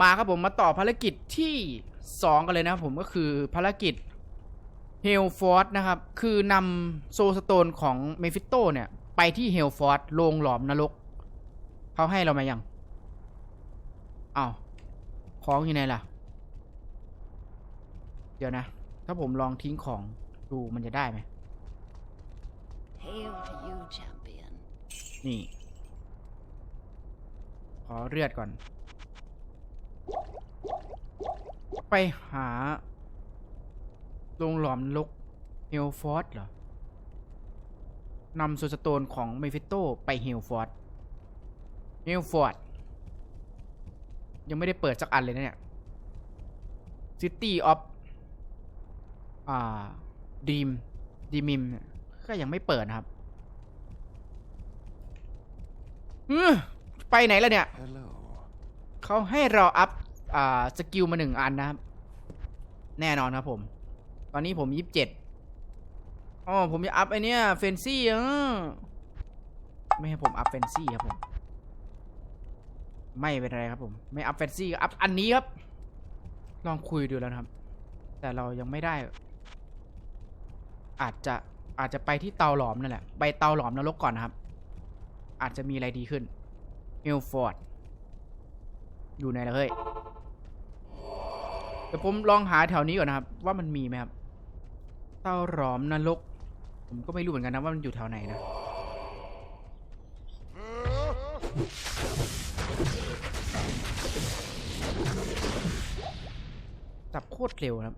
มาครับผมมาต่อภารกิจที่ 2 กันเลยนะครับผมก็คือภารกิจเฮลฟอร์ดนะครับ คือนำโซสโตนของเมฟิโตเนี่ย ไปที่เฮลฟอร์ดโรงหลอมนรก เขาให้เรามายังอ้าวของอยู่ไหนล่ะ เดี๋ยวนะ ถ้าผมลองทิ้งของดูมันจะได้ไหม Hail to you, champion. นี่ ขอเลือดก่อน ไปหาโรงหลอมนรกเฮลฟอร์ดเหรอนำโซสโตนของเมฟิโตไปเฮลฟอร์ดเฮลฟอร์ดยังไม่ได้เปิดสักอันเลยนะเนี่ย City of อ่าดีมดีมิมก็ยังไม่เปิดนะครับเอ้อไปไหนแล้วเนี่ย Hello. เขาให้เราอัพ อ่าสกิลมาหนึ่งอันนะครับ แน่นอนครับผม ตอนนี้ผมยี่สิบเจ็ดอ๋อผมจะอัพไอเนี้ยเฟนซี่เออไม่ให้ผมอัพเฟนซี่ครับผม ไม่เป็นไรครับผม ไม่อัพเฟนซี่อัพอันนี้ครับ ลองคุยดูแล้วครับ แต่เรายังไม่ได้ อาจจะอาจจะไปที่เตาหลอมนั่นแหละ ไปเตาหลอมนรกก่อนนะครับ อาจจะมีอะไรดีขึ้นเฮลฟอร์ดอยู่ไหนล่ะเฮ้ย เดี๋ยวผมลองหาแถวนี้ก่อนนะครับ ว่ามันมีไหมครับ เต้าหลอมนรก ผมก็ไม่รู้เหมือนกันนะว่ามันอยู่แถวไหนนะ จับโคตรเร็วนะครับ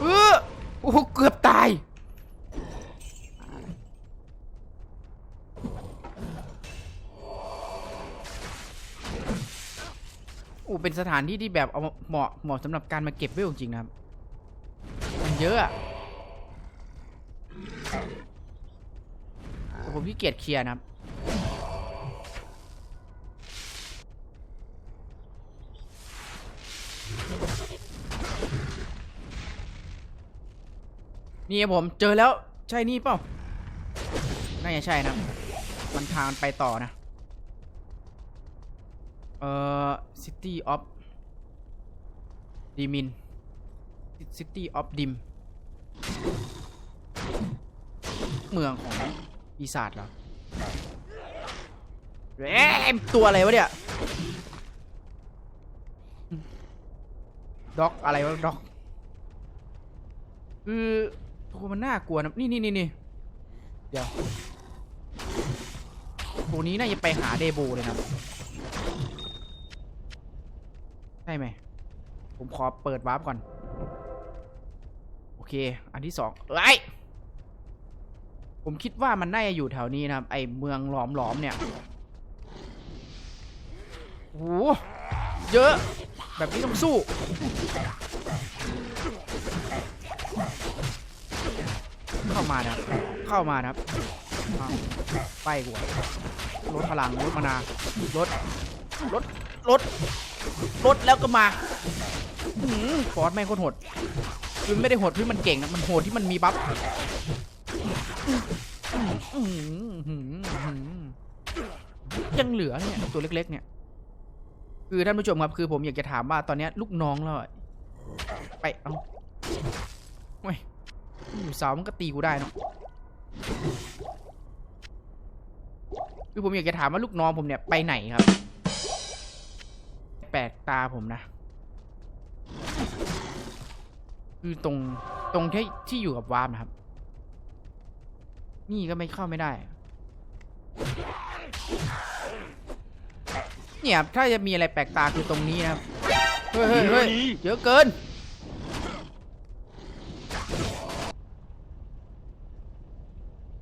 เออโอ้โหเกือบตาย โอ้ เป็นสถานที่ที่แบบเอาเหมาะเหมาะสำหรับการมาเก็บเวลจริงๆนะครับ มันเยอะแต่ผมขี้เกียจเคลียร์นะครับ นี่ครับผมเจอแล้วใช่นี่เปล่า น่าจะใช่นะ มันทางไปต่อนะ เอ่อ City of Dimin City of Dim เมืองของปีศาจเหรอเอ๊ะตัวอะไรวะเนี่ย ด็อกอะไรวะ ด็อก คือตัวมันน่ากลัวนะ นี่นี่นี่นี่เดี๋ยวตัวนี้น่าจะไปหาเดโบเลยนะ ใช่ไหม ผมขอเปิดวาร์ปก่อน โอเค อันที่สองเอ้ยผมคิดว่ามันน่าจะอยู่แถวนี้นะครับ ไอเมืองหลอมหลอมๆเนี่ยโอ้โหเยอะ แบบนี้ต้องสู้ เข้ามานะครับเข้ามานะครับไปกูอะลดพลังลดมานาลดลดลด ลดแล้วก็มาอื้อหือฟอสแม่งโคตรโหดคือไม่ได้โหดที่มันเก่งนะมันโหดที่มันมีบัฟยังเหลือเนี่ยตัวเล็ก ๆ เนี่ย คือท่านผู้ชมครับคือผมอยากจะถามว่าตอนนี้ลูกน้องเราไปเอาเว้ยอยู่เสามันก็ตีกูได้เนะคือผมอยากจะถามว่าลูกน้องผมเนี่ยไปไหนครับ ปลกตาผมนะ คือตรงตรงที่ที่อยู่กับวาร์มนะครับ นี่ก็ไม่เข้าไม่ได้ เนี่ยถ้าจะมีอะไรแปลกตาคือตรงนี้นะครับ เฮ้ยเฮ้ยเยอะเกิน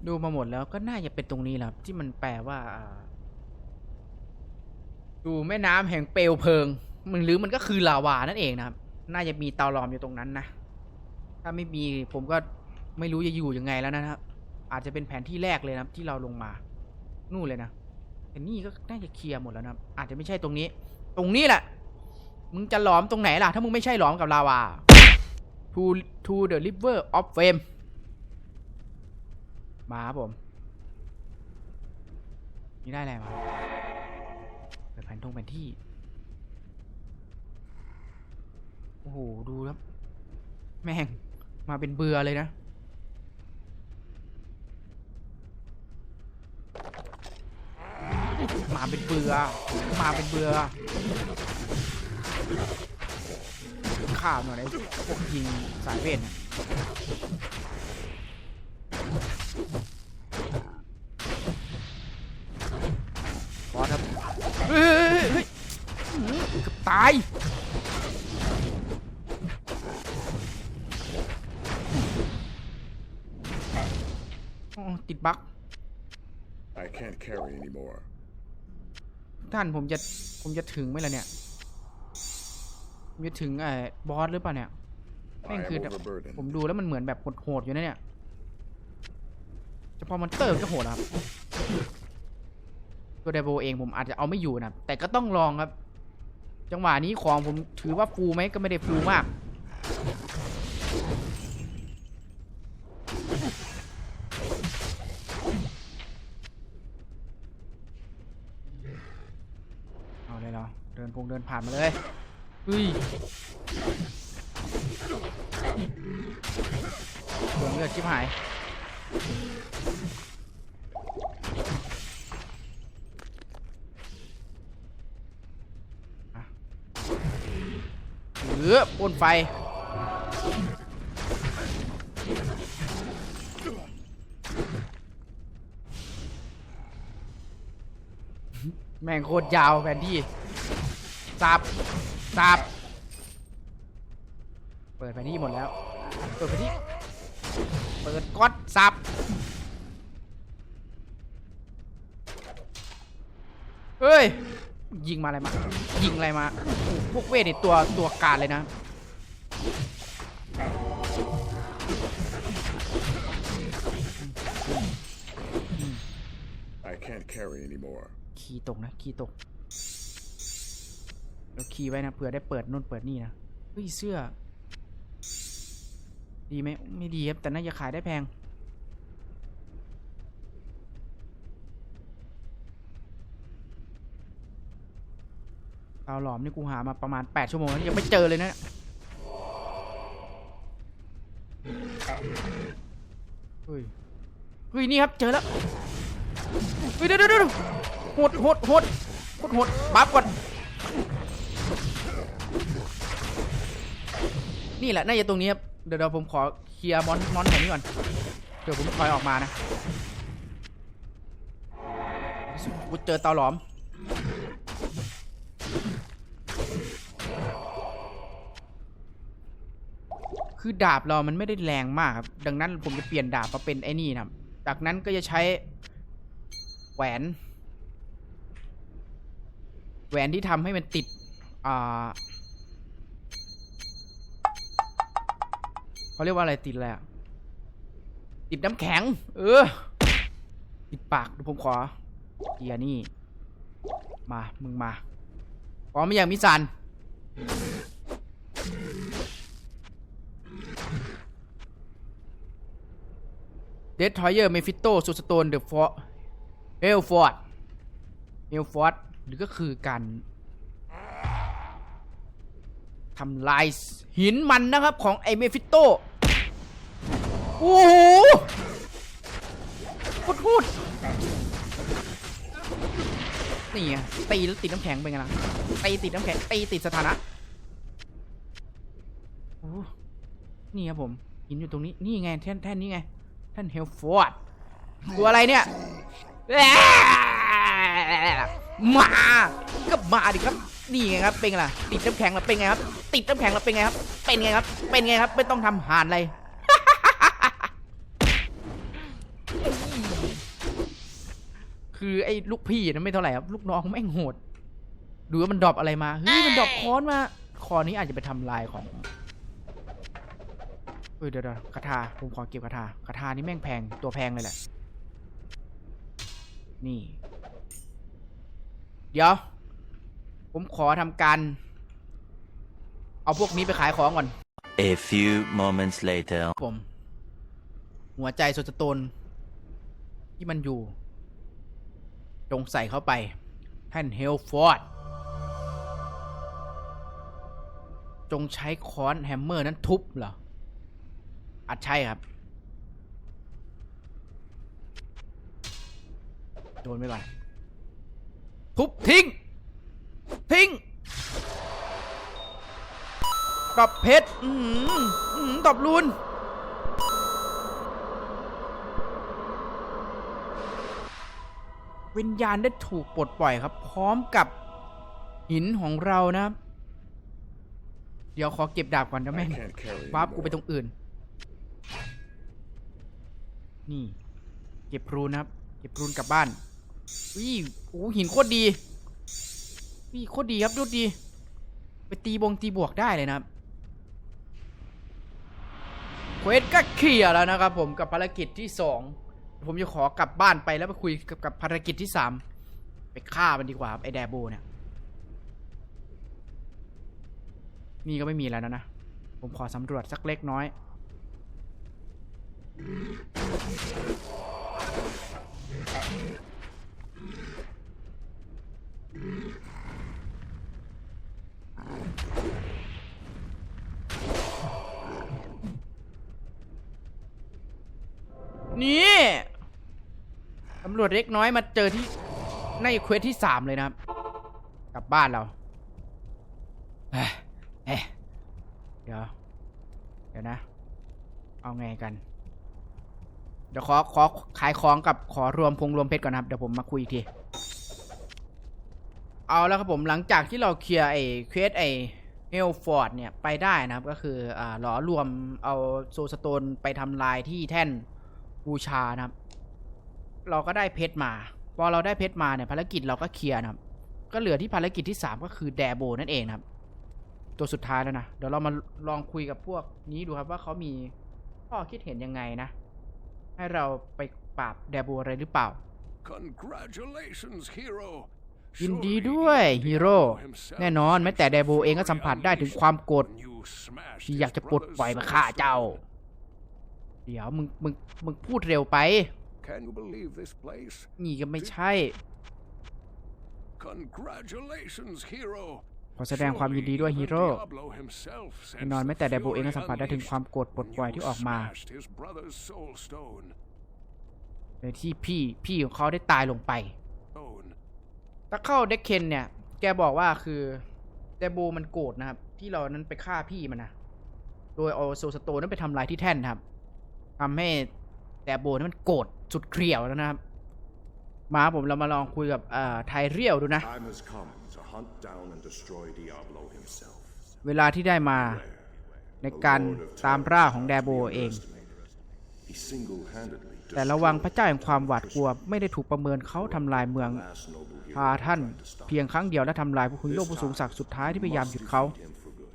ดูมาหมดแล้วก็น่าจะเป็นตรงนี้แหละที่มันแปลว่า อ่าดูแม่น้ำแห่งเปลวเพลิงมันหรือมันก็คือลาวานั่นเองนะครับ น่าจะมีเตาหลอมอยู่ตรงนั้นนะ ถ้าไม่มีผมก็ไม่รู้จะอยู่ยังไงแล้วนะครับ อาจจะเป็นแผนที่แรกเลยนะครับ ที่เราลงมา นู่นเลยนะแต่นี่ก็น่าจะเคลียร์หมดแล้วนะครับ อาจจะไม่ใช่ตรงนี้ ตรงนี้แหละ มึงจะหลอมตรงไหนล่ะ ถ้ามึงไม่ใช่หลอมกับลาวา to to the river of fame มาครับผม นี่ได้อะไรมา ทงแผนที่ โอ้โห ดูครับ แม่ง มาเป็นเบื่อเลยนะ มาเป็นเบื่อ มาเป็นเบื่อข้าวหน่อยไอ้พวกยิงสายเวทนี่ยบอสครับเฮ้ยเฮ้ยเฮ้ยเฮ้ยเกือบ ตายอ๋อติดบั๊ก I can't carry anymore. ท่านผมจะผมจะถึงไหมล่ะเนี่ยผมจะถึงไอ้บอสหรือเปล่าเนี่ย I แม่ง am คือ overburdened. ผมดูแล้วมันเหมือนแบบโหดๆอยู่นะเนี่ยเฉพาะมอนเตอร์มันก็โหดอะครับตัวเดโบเองผมอาจจะเอาไม่อยู่นะครับแต่ก็ต้องลองครับ จังหวะนี้ของผมถือว่าฟูลไหมก็ไม่ได้ฟูลมาก เอาเลยเหรอเดินพงเดินผ่านมาเลยเฮ้ยเปลืองเลือดชิบหาย อพ่นไฟ แม่งโคตรยาวแผนที่สับสับเปิดแผนที่หมดแล้ว เปิดแผนที่ เปิดก๊อตสับเฮ้ย ยิงมาอะไรมา ยิงอะไรมาโอ้โหพวกเวทนี่ตัวตัวการเลยนะ I can't carry anymore. คีย์ตกนะ คีย์ตกแล้วคีย์ไว้นะเผื่อได้เปิดนู่นเปิดนี่นะเฮ้ยเสื้อ ดีไหมไม่ดีครับ แต่น่าจะขายได้แพงาวหลอมนี่กูหามาประมาณ 8 ชั่วโมงแล้วยังไม่เจอเลยนะเฮ้ยเฮ้ยนี่ครับเจอแล้วเฮ้ยเดี๋ยวเดี๋ยวเดี๋ยวโหดหดหดหดหดบัฟก่อนนี่แหละน่าจะตรงนี้ครับเดี๋ยวเดี๋ยวผมขอเคลียร์มอนมอนแถวนี้ก่อนเดี๋ยวผมถอยออกมานะกูเจอเตาหลอม คือดาบเรามันไม่ได้แรงมากครับ ดังนั้นผมจะเปลี่ยนดาบมาเป็นไอ้นี่นะครับ จากนั้นก็จะใช้แหวน แหวนที่ทำให้มันติด อ่าเขาเรียกว่าอะไรติดอะไรอะติดน้ำแข็ง เออ ติดปากดูผมขอเกียร์นี่ มา มึงมาพร้อมไหมยังมิสัน เด t ทอยเยอร์เมฟิโตซูสโตนเดอะฟอร์เฮลฟอร์ดเฮลฟอร์ดหรือก็คือการทำลายหินมันนะครับของไอเมฟิโตโอ้โหพุดพุดนี่ไงตีแล้วติดน้ำแข็งเป็นไงล่ะตีติดน้ำแข็งตีติดสถานะโอ้นี่ครับผมหินอยู่ตรงนี้ นี่ไงแท่นแท่นนี้ไง ท่านเฮลฟอร์ดตัวอะไรเนี่ยมาก็มาดิครับนี่ไงครับเป็นไงล่ะติดน้ำแข็งแล้วเป็นไงครับ ติดน้ำแข็งแล้วเป็นไงครับ เป็นไงครับ เป็นไงครับไม่ต้องทำหานอะไรคือไอ้ลูกพี่นั้นไม่เท่าไหร่ครับลูกน้องแม่งโหด ดูว่ามันดรอปอะไรมาเฮ้ยมันดรอปค้อนมาคอนี้อาจจะไปทำลายของ เออเดี๋ยวเดี๋ยวคาถาผมขอเก็บคาถาคาถานี่แม่งแพงตัวแพงเลยแหละ นี่ เดี๋ยว ผมขอทำการ เอาพวกนี้ไปขายของก่อน A few moments later. ผม หัวใจโซสโตน ที่มันอยู่จงใส่เข้าไปท่านเฮลฟอร์ดจงใช้ค้อนแฮมเมอร์นั้นทุบเหรอ อาจใช่ครับ โดนไปก่อนทุบทิ้ง ทิ้งตบเพชรอืมอืมตบลูนวิญญาณได้ถูกปลดปล่อยครับ พร้อมกับหินของเรานะครับ เดี๋ยวขอเก็บดาบก่อนนะ I แม่ง can't carry วาร์ปกูไป anymore. ตรงอื่น นี่ เก็บรูนะครับ เก็บรูนกลับบ้านวิโอ้หินโคตรดีวิโคตรดีครับดูดี ไปตีบงตีบวกได้เลยนะครับเควสก็เคลียร์แล้วนะครับผมกับภารกิจที่สองผมจะขอกลับบ้านไปแล้วไปคุยกับกับภารกิจที่สามไปฆ่ามันดีกว่าไอแดโบเนี่ยนี่ก็ไม่มีแล้วนะนะ ผมขอสำรวจสักเล็กน้อย นี่ตำรวจเล็กน้อยมาเจอที่ในเควสที่สามเลยนะครับ กลับบ้านเราเอ้ยเอ๊ะเดี๋ยว เดี๋ยวนะ เอาไงกัน เดี๋ยวขอขอขายของกับขอรวมพงรวมเพชรก่อนนะครับ เดี๋ยวผมมาคุยอีกที เอาแล้วครับผมหลังจากที่เราเคลียร์ไอ้เควสไอ้เฮลฟอร์ดเนี่ยไปได้นะครับก็คืออ่าหลอรวมเอาโซสโตนไปทำลายที่แท่นบูชานะครับ เราก็ได้เพชรมา พอเราได้เพชรมาเนี่ยภารกิจเราก็เคลียร์นะครับ ก็เหลือที่ภารกิจที่ 3 ก็คือแดโบนั่นเองนะครับ ตัวสุดท้ายแล้วนะ เดี๋ยวเรามาลองคุยกับพวกนี้ดูครับว่าเขามีข้อคิดเห็นยังไงนะ ให้เราไปปราบแดโบอะไรหรือเปล่า Congratulations, hero. ยินดี Surely ด้วย even ฮีโร่ Diablo himself แน่นอนแม้แต่แดโบเองก็สัมผัสได้ถึงความโกรธ when you smashed ที่ his อยากจะปลดปล่อยมาฆ่า brother's เจ้า soul เดี๋ยวมึงมึงมึงพูดเร็วไป Can you believe this place? นี่ก็ไม่ใช่ Congratulations, hero. ขอแสดงความยินดีด้วย Surely ฮีโร่ even Diablo himself แน่นอนแม้แต่แดโบเองก็สัมผัสได้ถึงความโกรธปลดปล่อยที่ออกมา smashed his brother's soul stone. ในที่พี่พี่ของเขาได้ตายลงไป Stone. ถ้าเข้าเด็กเคนเนี่ย แกบอกว่าคือเดโบมันโกรธนะครับ ที่เรานั้นไปฆ่าพี่มันนะโดยเอาโซลสโตนนั้นไปทำลายที่แท่นนะครับทำให้เดโบนั้นมันโกรธสุดเกลียวแล้วนะครับ มาผมเรามาลองคุยกับอ่าไทเรียลดูนะ Time has come to hunt down and destroy Diablo himself. เวลาที่ได้มาในการตามร่าของแดโบเอง He single-handedly แต่ระวังพระเจ้าแห่งความหวาดกลัวไม่ได้ถูกประเมินเขาทำลายเมือง last noble hero พาท่านเพียงครั้งเดียวและทำลายผู้คุยโลกผู้สูงศักดิ์สุดท้ายที่พยายามหยุดเขา him for good.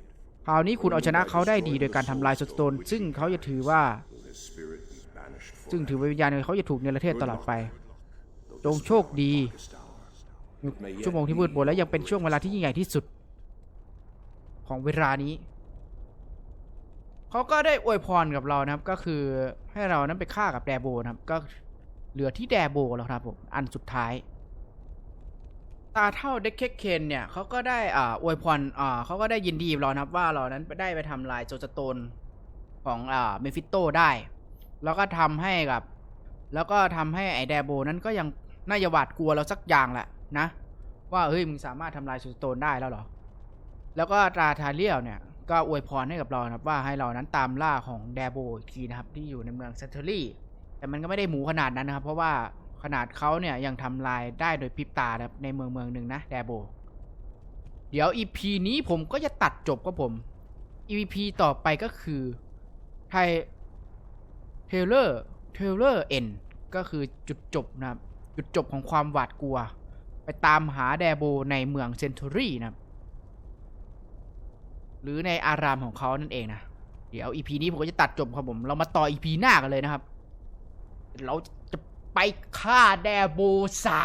คราวนี้คุณเอาชนะเขาได้ดีโดยการทำลายสโตนซึ่งเขาจะถือว่า Will his spirit be banished ซึ่งถือว่าวิญญาณเขาจะถูกเนรเทศตลอดไป จงโชคดี ชั่วโมงที่มืดมนและยังเป็นช่วงเวลาที่ยิ่งใหญ่ที่สุด ของเวลานี้ เขาก็ได้อวยพรกับเรานะครับ ก็คือให้เรานั้นไปฆ่ากับแดโบนะครับ ก็เหลือที่แดโบแล้วครับผมอันสุดท้าย ตาเท่าเด็กเคเคนเนี่ยเขาก็ได้อ่าอวยพรอ่าเขาก็ได้ยินดีเรานะครับ ว่าเรานั้นได้ไปทำลายโจสโตนของอ่าเมฟิโตได้ แล้วก็ทำให้กับ แล้วก็ทำให้ไอแดโบนั้นก็ยังน่าจะหวาดกลัวเราสักอย่างแหละ นะ ว่าเฮ้ยมึงสามารถทำลายโจสโตนได้แล้วเหรอ แล้วก็ตราทาเรียลเนี่ยก็อวยพรให้กับเรานะครับว่าให้เรานั้นตามล่าของแดโบอีกทีนะครับที่อยู่ในเมืองเซนเทอรี่ แต่มันก็ไม่ได้หมูขนาดนั้นนะครับ เพราะว่าขนาดเขาเนี่ยยังทำลายได้โดยพริบตาครับในเมืองเมืองหนึ่งนะแดโบ เดี๋ยว EP นี้ผมก็จะตัดจบครับผม EP ต่อไปก็คือไทเทเลอร์เทเลอร์เอ็นก็คือจุดจบนะครับ จุดจบของความหวาดกลัว ไปตามหาแดโบในเมืองเซนทูรี่นะครับหรือในอารามของเขานั่นเองนะ เดี๋ยวอีพีนี้ผมก็จะตัดจบครับผม เรามาต่ออีพีหน้ากันเลยนะครับ เราจะไปฆ่าแดโบซา